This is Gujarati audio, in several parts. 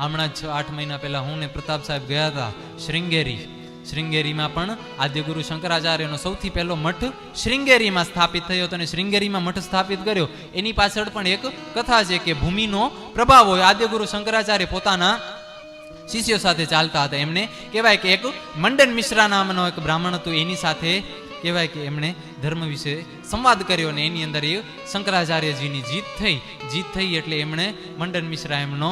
હમણાં છ, આઠ મહિના પહેલાં હું ને પ્રતાપ સાહેબ ગયા હતા શૃંગેરી શૃંગેરીમાં પણ આદ્યગુરુ શંકરાચાર્યનો સૌથી પહેલો મઠ શૃંગેરીમાં સ્થાપિત થયો હતો અને શૃંગેરીમાં મઠ સ્થાપિત કર્યો. એની પાછળ પણ એક કથા છે કે ભૂમિનો પ્રભાવ હોય. આદ્યગુરુ શંકરાચાર્ય પોતાના શિષ્યો સાથે ચાલતા હતા. એમને કહેવાય કે એક મંડન મિશ્રા નામનો એક બ્રાહ્મણ હતું. એની સાથે કહેવાય કે એમણે ધર્મ વિશે સંવાદ કર્યો અને એની અંદર એ શંકરાચાર્યજીની જીત થઈ. જીત થઈ એટલે એમણે મંડન મિશ્રા એમનો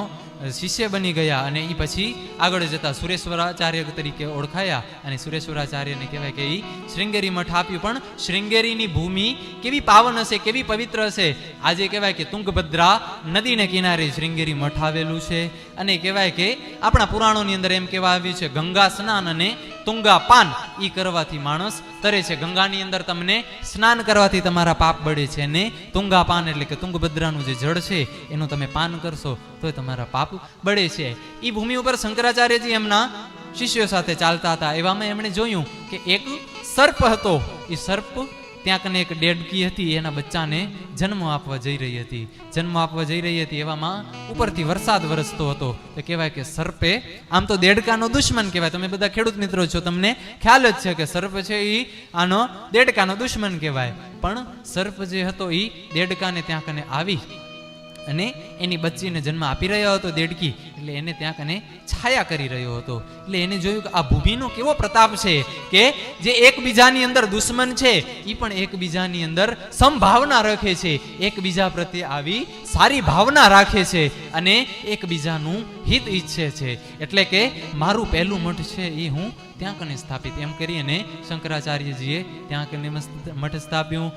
શિષ્ય બની ગયા અને એ પછી આગળ જતા સુરેશ્વરાચાર્ય તરીકે ઓળખાયા. અને સુરેશ્વરાચાર્યને કહેવાય કે એ શ્રીંગેરી મઠ આપ્યું. પણ શૃંગેરીની ભૂમિ કેવી પાવન હશે, કેવી પવિત્ર હશે? આજે કહેવાય કે તુંગભદ્રા નદીને કિનારે શૃંગેરી મઠ આવેલું છે. અને કહેવાય કે આપણા પુરાણોની અંદર એમ કહેવા આવ્યું છે, ગંગા સ્નાન અને તુંગા પાન ઈ કરવાથી માણસ તરે છે. ગંગાની અંદર તમને સ્નાન કરવાથી તમારા પાપ બળે છે અને તુંગા પાન એટલે કે તુંગભદ્રાનું જે જળ છે, એનું તમે પાન કરશો તો તમારા પાપ બળે છે. ઈ ભૂમિ ઉપર શંકરાચાર્યજી એમના શિષ્યો સાથે ચાલતા હતા. એવામાં એમણે જોયું કે એક સર્પ હતો. એ સર્પ ત્યાં કને એક ડેડકી હતી, એના બચ્ચાને જન્મ આપવા જઈ રહી હતી. જન્મ આપવા જઈ રહી હતી એવામાં ઉપરથી વરસાદ વરસતો હતો. તો કહેવાય કે સર્પે, આમ તો દેડકાનો દુશ્મન કહેવાય. તમે બધા ખેડૂત મિત્રો છો, તમને ખ્યાલ જ છે કે સર્પ છે એ આનો દેડકાનો દુશ્મન કહેવાય. પણ સર્પ જે હતો એ દેડકાને ત્યાં કને આવી અને એની બચ્ચીને જન્મ આપી રહ્યો હતો દેડકી. એટલે એને ત્યાં કને છાયા કરી રહ્યો હતો. એટલે એને જોયું કે આ ભૂમિનો કેવો પ્રતાપ છે કે જે એકબીજાની અંદર દુશ્મન છે એ પણ એકબીજાની અંદર સંભાવના રાખે છે. એકબીજા પ્રત્યે આવી સારી ભાવના રાખે છે અને એકબીજાનું હિત ઈચ્છે છે. એટલે કે મારું પહેલું મઠ છે એ હું ત્યાં કને સ્થાપિત. એમ કરી અને શંકરાચાર્યજીએ ત્યાં કને મઠ સ્થાપ્યું.